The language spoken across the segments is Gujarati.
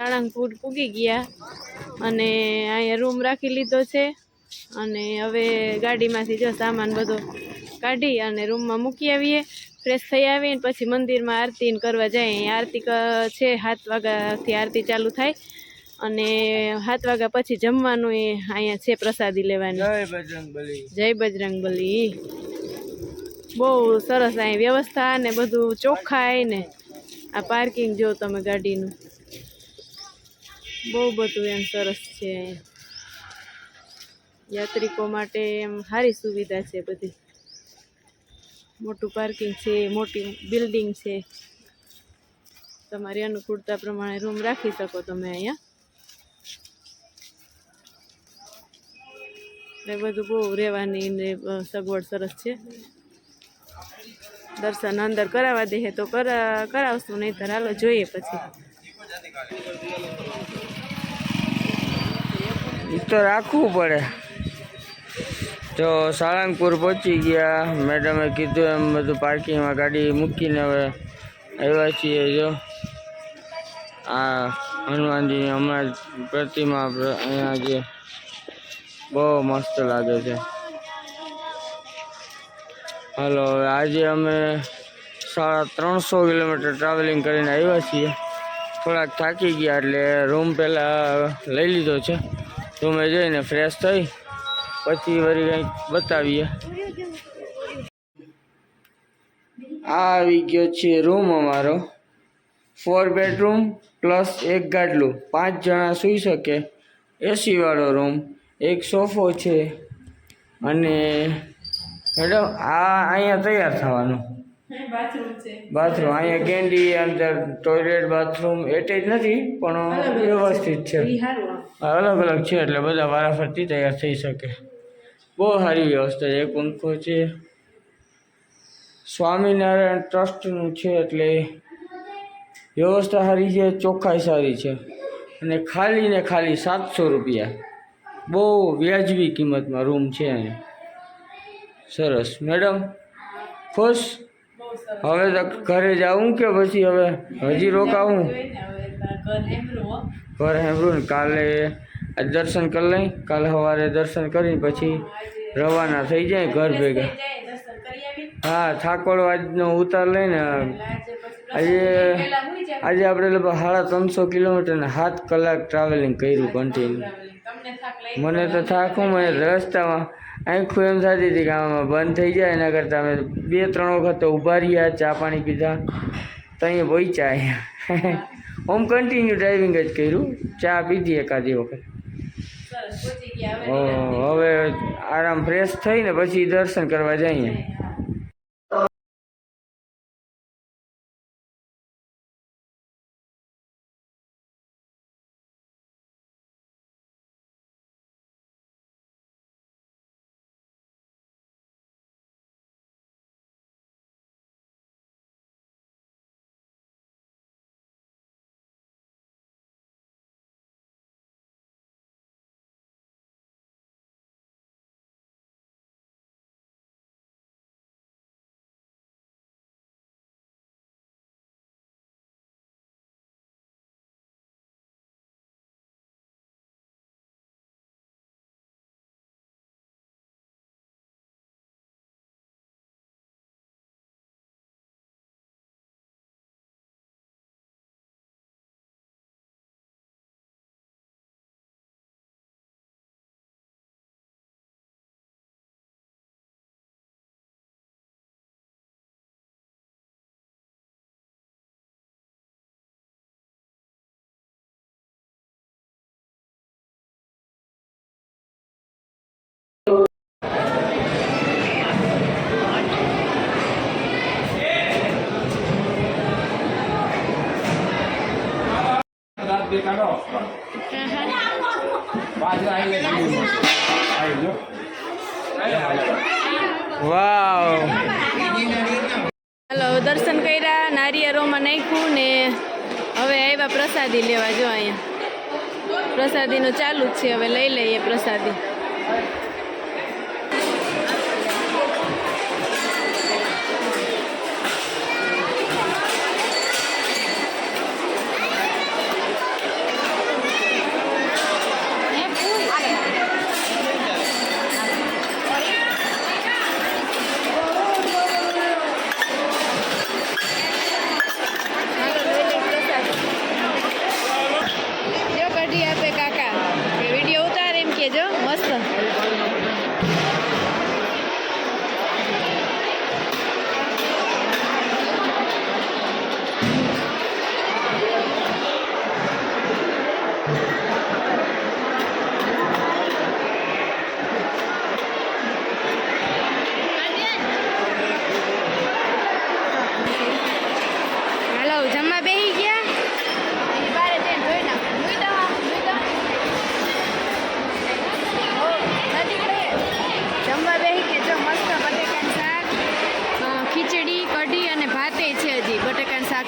સાળંગપુર પૂગી ગયા અને અહીંયા રૂમ રાખી લીધો છે અને હવે ગાડીમાંથી જો સામાન બધો કાઢી અને રૂમમાં મૂકી આવીએ ફ્રેશ થઈ આવીને પછી મંદિરમાં આરતી કરવા જાય આરતી છે સાત વાગ્યાથી આરતી ચાલુ થાય અને સાત વાગ્યા પછી જમવાનું એ અહીંયા છે પ્રસાદી લેવાની. જય બજરંગ બલી. જય બહુ સરસ અહીં વ્યવસ્થા ને બધું ચોખ્ખાય ને. આ પાર્કિંગ જો તમે ગાડીનું. બહુ બધું એમ સરસ છે. યાત્રિકો માટે એમ સારી સુવિધા છે બધી. મોટું પાર્કિંગ છે, મોટી બિલ્ડિંગ છે. તમારી અનુકૂળતા પ્રમાણે રૂમ રાખી શકો તમે અહીંયા. એ બધું બહુ રહેવાની સગવડ સરસ છે. દર્શન અંદર કરાવવા દે તો કરા, કરાવશું નહીં તો હાલો જોઈએ પછી. એ તો રાખવું પડે. તો સાળંગપુર પહોંચી ગયા. મેડમે કીધું એમ બધું પાર્કિંગમાં ગાડી મૂકીને હવે આવ્યા છીએ જો. આ હનુમાનજીની હમણાં પ્રતિમા અહીંયા જે બહુ મસ્ત લાગે છે. હાલો, હવે આજે અમે સાડા ત્રણસો કિલોમીટર ટ્રાવેલિંગ કરીને આવ્યા છીએ. થોડાક થાકી ગયા એટલે રૂમ પહેલાં લઈ લીધો છે. રૂમે જઈને ફ્રેશ થઈ. પછી વળી કંઈક બતાવીએ. આ આવી ગયો છે રૂમ અમારો. ફોર બેડરૂમ પ્લસ એક ગાડલું. પાંચ જણા સૂઈ શકે. એસીવાળો રૂમ એક સોફો છે. અને મેડમ આ અહીંયા તૈયાર થવાનું. બાથરૂમ અહીંયા કેન્ડી અંદર ટોયલેટ બાથરૂમ એટેચ નથી પણ વ્યવસ્થિત છે. અલગ અલગ છે એટલે બધા વારાફરતી તૈયાર થઈ શકે. બહુ સારી વ્યવસ્થા છે પંખો છે. સ્વામિનારાયણ ટ્રસ્ટનું છે એટલે વ્યવસ્થા સારી છે ચોખ્ખાઈ સારી છે. અને ખાલી ને ખાલી સાતસો રૂપિયા. બહુ વ્યાજબી કિંમતમાં રૂમ છે અહીંયા. સરસ. મેડમ ખુશ? હવે ઘરે જાઉં કે પછી હવે હજી રોકાવું? ઘર હેમરું ને કાલે દર્શન કરી લઈ કાલે સવારે દર્શન કરીને પછી રવાના થઈ જાય ઘર ભેગા. હા થાકોડો આજનો ઉતાર લઈને આજે આજે આપણે લગભગ સાડા ત્રણસો કિલોમીટર ને સાત કલાક ટ્રાવેલિંગ કર્યું કન્ટિન્યુ મને તો થાકું મને રસ્તામાં આંખું એમ થતી હતી કે આમાં બંધ થઈ જાય એના કરતાં અમે બે ત્રણ વખત તો ઊભા રહ્યા ચા પાણી પીધા તો અહીંયા પહોંચ્યા અહીંયા. ઓમ કન્ટિન્યુ ડ્રાઇવિંગ જ કર્યું. ચા પીધી એકાદી વખત. હવે આરામ ફ્રેશ થઈને પછી દર્શન કરવા જઈએ. હાલો, દર્શન કર્યા નારિયેરોમાં નાખ્યું ને હવે આવ્યા પ્રસાદી લેવા જો અહીંયા. પ્રસાદીનું ચાલુ જ છે, હવે લઈ લઈએ પ્રસાદી.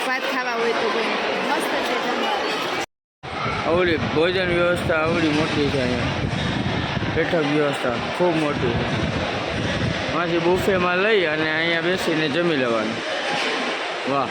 ભાત ખાવા હોય તો મસ્ત છે આવડી ભોજન વ્યવસ્થા આવડી મોટી છે અહીંયા. બેઠક વ્યવસ્થા ખૂબ મોટી છે. માંથી બુફેમાં લઈ અને અહીંયા બેસીને જમી લેવાનું. વાહ.